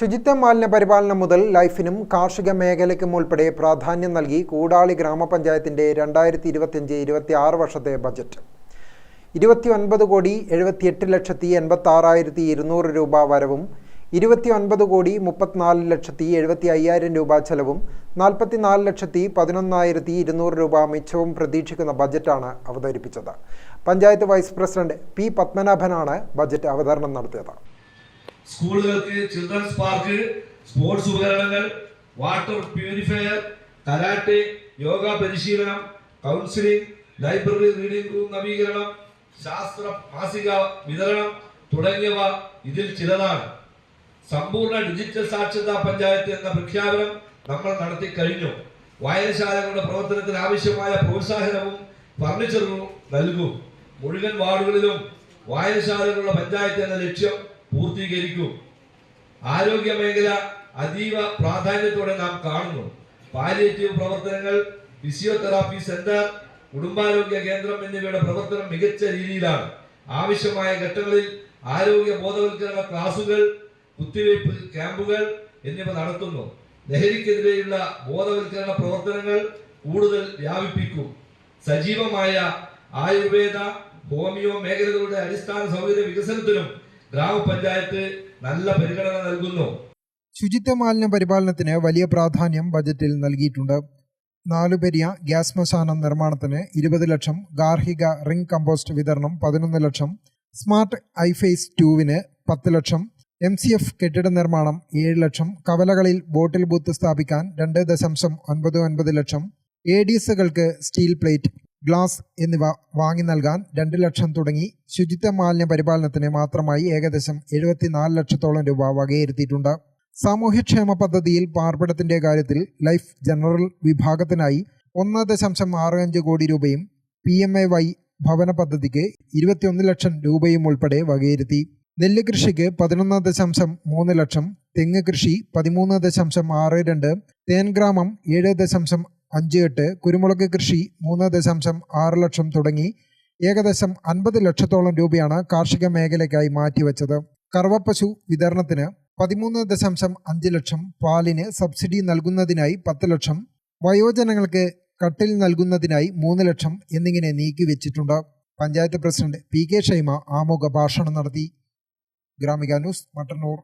ശുചിത്വ മാലിന്യ പരിപാലനം മുതൽ ലൈഫിനും കാർഷിക മേഖലയ്ക്കും ഉൾപ്പെടെ പ്രാധാന്യം നൽകി കൂടാളി ഗ്രാമപഞ്ചായത്തിന്റെ രണ്ടായിരത്തി ഇരുപത്തിയഞ്ച് ഇരുപത്തി ആറ് വർഷത്തെ ബജറ്റ്. ഇരുപത്തി ഒൻപത് കോടി എഴുപത്തിയെട്ട് ലക്ഷത്തി എൺപത്തി ആറായിരത്തി ഇരുന്നൂറ് രൂപ വരവും ഇരുപത്തി ഒൻപത് കോടി മുപ്പത്തിനാല് ലക്ഷത്തി എഴുപത്തി അയ്യായിരം രൂപ ചെലവും നാൽപ്പത്തിനാല് ലക്ഷത്തി പതിനൊന്നായിരത്തി ഇരുന്നൂറ് രൂപ മിച്ചവും പ്രതീക്ഷിക്കുന്ന ബജറ്റാണ് അവതരിപ്പിച്ചത്. പഞ്ചായത്ത് വൈസ് പ്രസിഡന്റ് പി പത്മനാഭനാണ് ബജറ്റ് അവതരണം നടത്തിയത്. സ്കൂളുകൾക്ക് ചിൽഡ്രൻസ് പാർക്ക് സ്പോർട്സ് ഉപകരണങ്ങൾ വാട്ടർ പ്യൂരിഫയർ കരാട്ടെ യോഗ പരിശീലനം കൗൺസിലിംഗ് ലൈബ്രറി റീഡിംഗ് റൂം നവീകരണം ശാസ്ത്ര മാസിക വിതരണം തുടങ്ങിയവ ഇതിൽ ചിലതാണ്. സമ്പൂർണ ഡിജിറ്റൽ സാക്ഷരതാ പഞ്ചായത്ത് എന്ന പ്രഖ്യാപനം നമ്മൾ നടത്തി കഴിഞ്ഞു. വായനശാലകളുടെ പ്രവർത്തനത്തിന് ആവശ്യമായ പ്രോത്സാഹനവും ഫർണിച്ചറും നൽകും. മുഴുവൻ വാർഡുകളിലും വായനശാലകളുടെ പഞ്ചായത്ത് എന്ന ലക്ഷ്യം പൂർത്തീകരിക്കും. ആരോഗ്യ മേഖല അതീവ പ്രാധാന്യത്തോടെ നാം കാണുന്നു. പാലിയേറ്റീവ് പ്രവർത്തനങ്ങൾ ഫിസിയോതെറാപ്പി സെന്റർ കുടുംബാരോഗ്യ കേന്ദ്രം എന്നിവയുടെ പ്രവർത്തനം മികച്ച രീതിയിലാണ്. ആവശ്യമായ ഘട്ടങ്ങളിൽ ആരോഗ്യ ബോധവൽക്കരണ ക്ലാസുകൾ കുത്തിവയ്പ് ക്യാമ്പുകൾ എന്നിവ നടത്തുന്നു. ലഹരിക്കെതിരെയുള്ള ബോധവൽക്കരണ പ്രവർത്തനങ്ങൾ കൂടുതൽ വ്യാപിപ്പിക്കും. സജീവമായ ആയുർവേദ ഹോമിയോ മേഖലകളുടെ അടിസ്ഥാന സൗകര്യ വികസനത്തിനും ഗ്രാമപഞ്ചായത്ത് നല്ല പരിഗണന നൽകുന്നു. ശുചിത്വ മാലിന്യ പരിപാലനത്തിന് വലിയ പ്രാധാന്യം ബജറ്റിൽ നൽകിയിട്ടുണ്ട്. നാലുപെരിയ ഗ്യാസ് ശ്മശാനം നിർമ്മാണത്തിന് ഇരുപത് ലക്ഷം ഗാർഹിക റിംഗ് കമ്പോസ്റ്റ് വിതരണം പതിനൊന്ന് ലക്ഷം സ്മാർട്ട് ഐഫേസ് ടൂവിന് പത്ത് ലക്ഷം എം സി എഫ് കെട്ടിട നിർമ്മാണം ഏഴ് ലക്ഷം കവലകളിൽ ബോട്ടിൽ ബൂത്ത് സ്ഥാപിക്കാൻ രണ്ട് ദശാംശം ഒൻപത് ഒൻപത് ലക്ഷം എ ഡി എസുകൾക്ക് സ്റ്റീൽ പ്ലേറ്റ് ഗ്ലാസ് എന്നിവ വാങ്ങി നൽകാൻ രണ്ട് ലക്ഷം തുടങ്ങി. ശുചിത്വ മാലിന്യ പരിപാലനത്തിന് മാത്രമായി ഏകദേശം എഴുപത്തിനാല് ലക്ഷത്തോളം രൂപ വകയിരുത്തിയിട്ടുണ്ട്. സാമൂഹ്യക്ഷേമ പദ്ധതിയിൽ പാർപ്പിടത്തിന്റെ കാര്യത്തിൽ ലൈഫ് ജനറൽ വിഭാഗത്തിനായി ഒന്ന് ദശാംശം ആറ് അഞ്ച് കോടി രൂപയും പി എം എ വൈ ഭവന പദ്ധതിക്ക് ഇരുപത്തിയൊന്ന് ലക്ഷം രൂപയും ഉൾപ്പെടെ വകയിരുത്തി. നെല്ല് കൃഷിക്ക് പതിനൊന്ന് ദശാംശം മൂന്ന് ലക്ഷം തെങ്ങ് കൃഷി പതിമൂന്ന് ദശാംശം ആറ് രണ്ട് തേൻഗ്രാമം ഏഴ് ദശാംശം അഞ്ച് എട്ട് കുരുമുളക് കൃഷി മൂന്ന് ദശാംശം ആറ് ലക്ഷം തുടങ്ങി ഏകദേശം അൻപത് ലക്ഷത്തോളം രൂപയാണ് കാർഷിക മേഖലയ്ക്കായി മാറ്റിവെച്ചത്. കറവപ്പശു വിതരണത്തിന് പതിമൂന്ന് ദശാംശം അഞ്ച് ലക്ഷം പാലിന് സബ്സിഡി നൽകുന്നതിനായി പത്ത് ലക്ഷം വയോജനങ്ങൾക്ക് കട്ടിൽ നൽകുന്നതിനായി മൂന്ന് ലക്ഷം എന്നിങ്ങനെ നീക്കിവെച്ചിട്ടുണ്ട് panchayat president P K Shaima ആമുഖ ഭാഷണം നടത്തി. ഗ്രാമിക ന്യൂസ് മട്ടന്നൂർ.